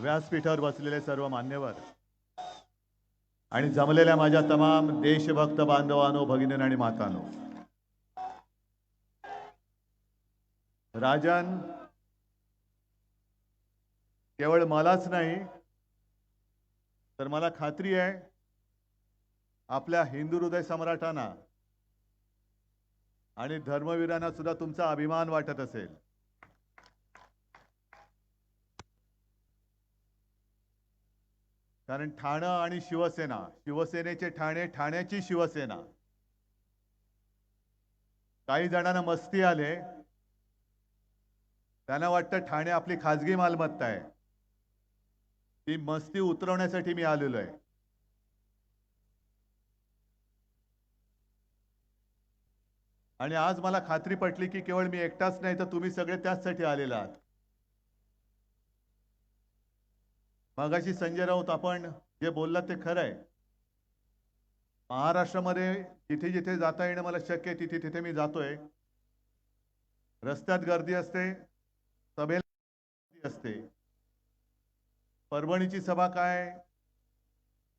व्यासपीठावर बसलेले सर्व मान्यवर आणि जमलेल्या माझ्या तमाम देशभक्त बांधवानो भगिनी आणि मातानो. राजन केवळ मलाच नाही तर मला खात्री आहे आपल्या हिंदू हृदय सम्राटांना आणि धर्मवीरांना सुद्धा तुमचा अभिमान वाटत असेल. कारण ठाणं आणि शिवसेना शिवसेनेचे ठाणे ठाण्याची शिवसेना. काही जणांना मस्ती आले. त्यांना वाटतं ठाणे आपली खाजगी मालमत्ता आहे. ती मस्ती उतरवण्यासाठी मी आलेलो आहे. आणि आज मला खात्री पटली की केवळ मी एकटाच नाही तर तुम्ही सगळे त्याचसाठी आलेला आहात. मगाशी संजय राऊत आपण जे बोललात ते खरं आहे. महाराष्ट्रामध्ये जिथे जिथे जाता येणं मला शक्य आहे तिथे तिथे मी जातोय. रस्त्यात गर्दी असते सभेला असते. परभणीची सभा काय?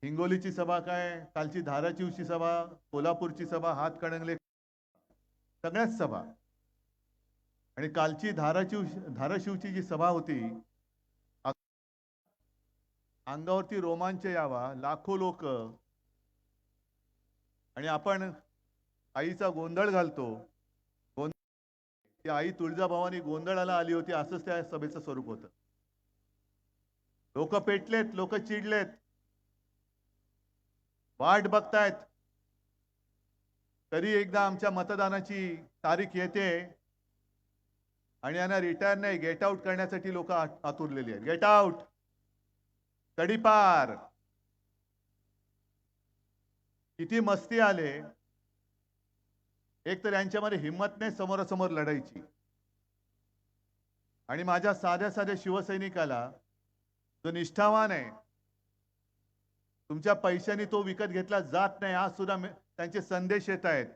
हिंगोलीची सभा काय? कालची धाराशिवची सभा कोल्हापूरची सभा हातकणंगले सगळ्याच सभा. आणि कालची धाराशिव धाराशिवची जी सभा होती अंगावरती रोमांच यावा लाखो लोक. आणि आपण आईचा गोंधळ घालतो. गोंधळ ती आई तुळजाभवानी गोंधळाला आली होती असंच त्या सभेचं स्वरूप होतं. लोक पेटलेत लोक चिडलेत. वाट बघतायत. तरी एकदा आमच्या मतदानाची तारीख येते. आणि यांना रिटायर नाही गेट आउट करण्यासाठी लोक आतुरलेली आहेत. Get out! तडीपार. किती मस्ती आले. एक तर यांच्यामध्ये हिंमत नाही समोरासमोर लढायची. आणि माझ्या साध्या साध्या शिवसैनिकाला जो निष्ठावान आहे तुमच्या पैशाने तो विकत घेतला जात नाही आज सुद्धा त्यांचे संदेश येत आहेत.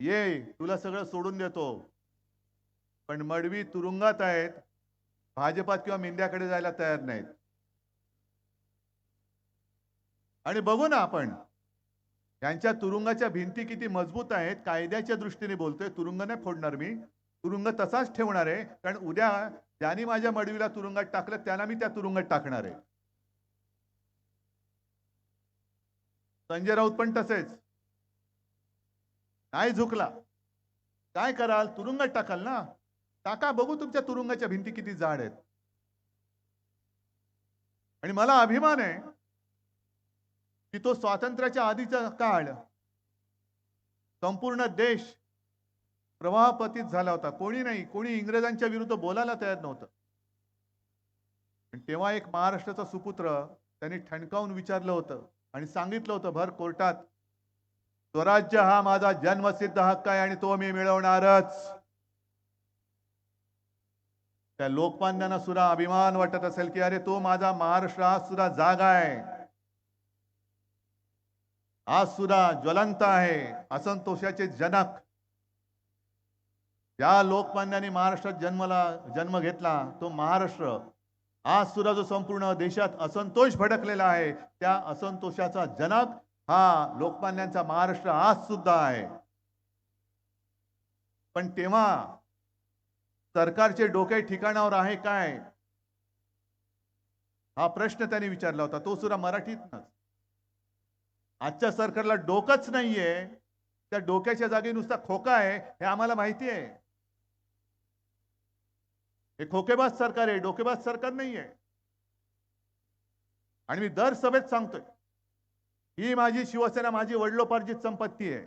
ये तुला सगळं सोडून देतो. पण मडवी तुरुंगात आहेत. भाजपात किंवा मेंढ्याकडे जायला तयार नाहीत. आणि बघू ना आपण. यांच्या तुरुंगाच्या भिंती किती मजबूत आहेत कायद्याच्या दृष्टीने बोलतोय तुरुंग नाही फोडणार मी. तुरुंग तसाच ठेवणार आहे कारण उद्या ज्यांनी माझ्या मडवीला तुरुंगात टाकलं त्यांना मी त्या तुरुंगात टाकणार आहे. संजय राऊत पण तसेच. नाही झुकला. काय कराल? तुरुंगात टाकाल ना. टाका बघू तुमच्या तुरुंगाच्या भिंती किती जाड आहेत. आणि मला अभिमान आहे की तो स्वातंत्र्याच्या आधीचा काळ. संपूर्ण देश प्रवाहपतीत झाला होता. कोणी नाही कोणी इंग्रजांच्या विरुद्ध बोलायला तयार नव्हतं. तेव्हा एक महाराष्ट्राचा सुपुत्र त्यांनी ठणकावून विचारलं होतं आणि सांगितलं होतं भर कोर्टात स्वराज्य हा माझा जन्मसिद्ध हक्क आहे आणि तो मी मिळवणारच. त्या लोकमान्यांना सुद्धा अभिमान वाटत असेल की अरे तो माझा महाराष्ट्र हा सुद्धा जागा आहे. आज सुद्धा ज्वलंत आहे असंतोषाचे जनक. ज्या लोकमान्याने महाराष्ट्रात जन्मला जन्म घेतला तो महाराष्ट्र. आज सुद्धा जो संपूर्ण देशात असंतोष भडकलेला आहे त्या असंतोषाचा जनक हा लोकमान्यांचा महाराष्ट्र आज सुद्धा आहे. पण तेव्हा सरकारचे डोके ठिकाणावर आहे काय? हा प्रश्न त्यांनी विचारला होता तो सुद्धा मराठीतनच. आजच्या सरकारला डोकंच नाहीये. त्या डोक्याच्या जागी नुसता खोका आहे हे आम्हाला माहिती आहे हे खोकेबाज सरकार आहे डोकेबाज सरकार नाहीये. आणि मी दर सभेत सांगतोय ही माझी शिवसेना माझी वडिलोपार्जित संपत्ती आहे.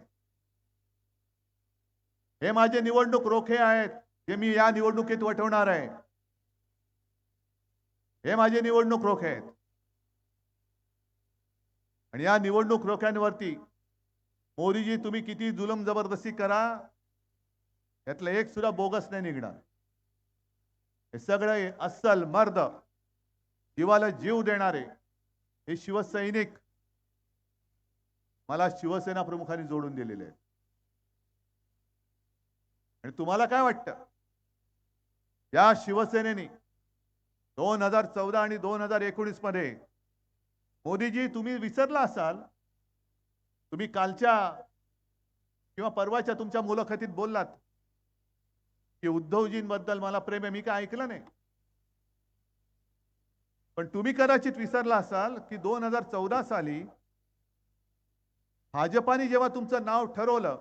हे माझे निवडणूक रोखे आहेत जे मी या निवडणुकीत वठवणार आहे. हे माझे निवडणूक रोखे आहेत. आणि या निवडणूक रोख्यांवरती मोदीजी तुम्ही किती जुलम जबरदस्ती करा यातलं एक सुद्धा बोगस नाही निघणार. हे सगळे अस्सल मर्द जीवाला जीव देणारे हे शिवसैनिक मला शिवसेना प्रमुखांनी जोडून दिलेले आहेत. आणि तुम्हाला काय वाटतं? या शिवसेनेने दोन हजार चौदा आणि दोन हजार एकोणीसमध्ये मोदीजी तुम्ही विसरला असाल? तुम्ही कालच्या किंवा परवाच्या तुमच्या मुलाखतीत बोललात की उद्धवजींबद्दल मला प्रेम आहे मी काय ऐकलं नाही. पण तुम्ही कदाचित विसरला असाल की दोन हजार चौदा साली भाजपाने जेव्हा तुमचं नाव ठरवलं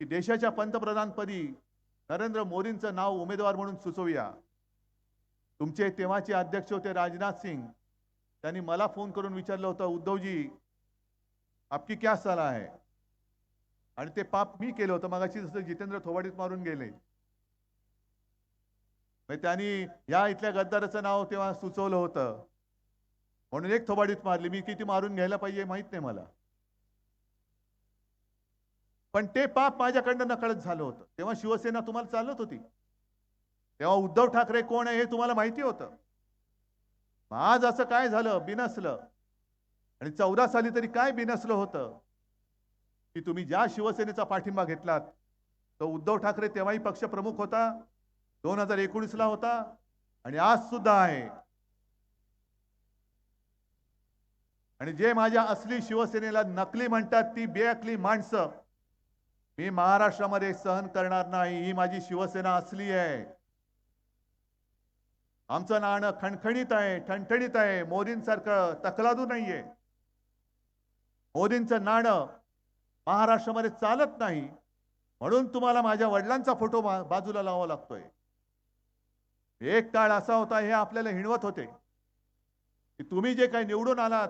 की देशाच्या पंतप्रधानपदी नरेंद्र मोदींचं नाव उमेदवार म्हणून सुचवूया तुमचे तेव्हाचे अध्यक्ष होते राजनाथ सिंग. त्यांनी मला फोन करून विचारलं होतं उद्धवजी आपकी क्या सला आहे आणि ते पाप मी केलं होतं. मगाशी जसं जितेंद्र थोबाडीत मारून गेले. त्यांनी या इथल्या गद्दाराचं नाव तेव्हा सुचवलं होतं. म्हणून एक थोबाडीत मारली. मी किती मारून घ्यायला पाहिजे माहीत नाही मला. पण ते पाप माझ्याकडनं नकळत झालं होतं. तेव्हा शिवसेना तुम्हाला चालत होती. तेव्हा उद्धव ठाकरे कोण आहे हे तुम्हाला माहिती होतं. आज असं काय झालं? बिनसलं. आणि चौदा साली तरी काय बिनसलं होतं? की तुम्ही ज्या शिवसेनेचा पाठिंबा घेतलात तो उद्धव ठाकरे तेव्हाही पक्षप्रमुख होता दोन हजार एकोणीसला होता आणि आज सुद्धा आहे. आणि जे माझ्या असली शिवसेनेला नकली म्हणतात ती बेअकली माणसं मी महाराष्ट्रामध्ये सहन करणार नाही. ही माझी शिवसेना असली आहे. आमचं नाणं खणखणीत आहे ठणठणीत आहे. मोदींसारखं तकलादू नाहीये. मोदींचं नाणं महाराष्ट्रामध्ये चालत नाही. म्हणून तुम्हाला माझ्या वडिलांचा फोटो बाजूला लावावा लागतोय. एक काळ असा होता हे आपल्याला हिणवत होते. की तुम्ही जे काही निवडून आलात